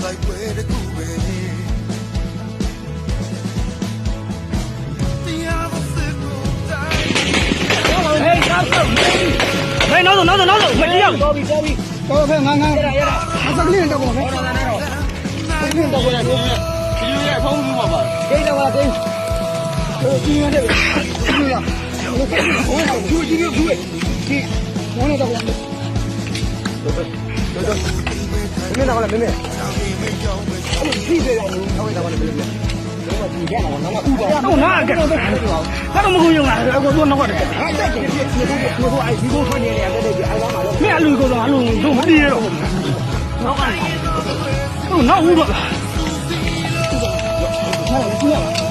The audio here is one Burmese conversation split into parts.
တိုက်ပွဲတစ်ခုပဲတရားမစစ်ကိုတိုင်းဟေးကောက်ကောက်ဟေးနောက်တော့နောက်တော့နောက်တော့မတရားတော်ပြီတော်ပြီတော်ဖက်ငန်းငန်းရရမစကလင်းတော့ပေါ့နော်တော်တော်တော်တော်လင်းတော့ပေါ့နော်ဒီလိုရအောင်ဘူးမှာပါဒိတ်တော့ပါဒိတ်ဟိုကြီးရတယ်ဒီလိုဟိုကဘူးကြီးဘူးကြီးဟိုကတော့တော့တော့တော့ မင်းတော့လည်းမင်းမင်းအဲ့ဒီပြေးတယ်လို့ထားလိုက်တာပါလေမင်းမင်းတော့ကြည့်ရအောင်နောက်မှဥပါတော့နားကတော့ကတော့မကူရုံလားအခုတော့နောက်တော့ဟာတက်ကြည့်ကြည့်ကြည့်ကိုကိုအဲ့ဒီကိုထွက်နေတယ်အဲ့ဒါကြည့်အဲ့ဒါမှလည်းမင်းအလူကိုတော့အလူတို့မပြေးတော့နောက်ကဟိုနောက်ဥပါလားဟုတ်ကဲ့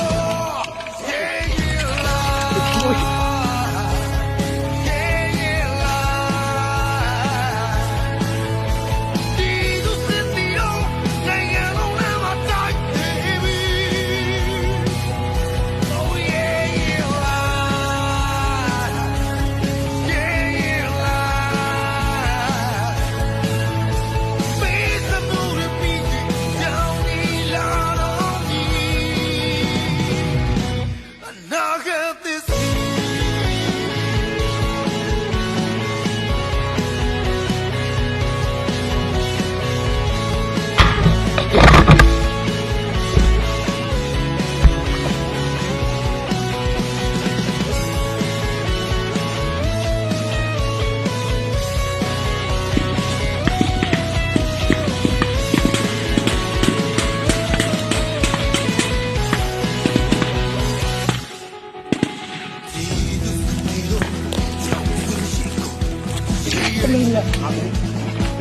不能接，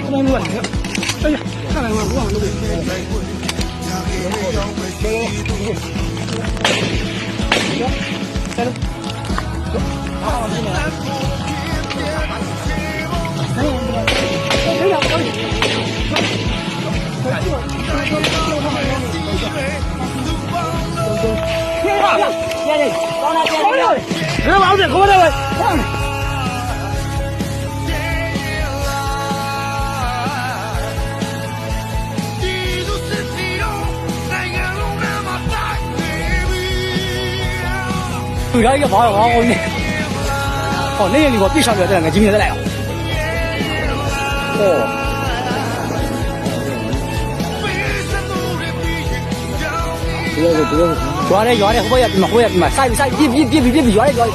不能接，哎呀，看来我万万都不行了。行，加油！行，加油！好好干！哎呀，哎呀，我操！哎，我操！别老是磕掉我！对上一个朋友，然后那，哦，那个你给我闭上嘴，再两个今天再来啊。哦。不要不要，原来原来，后边也嘛后边嘛，下雨下雨，别别别别别原来原来。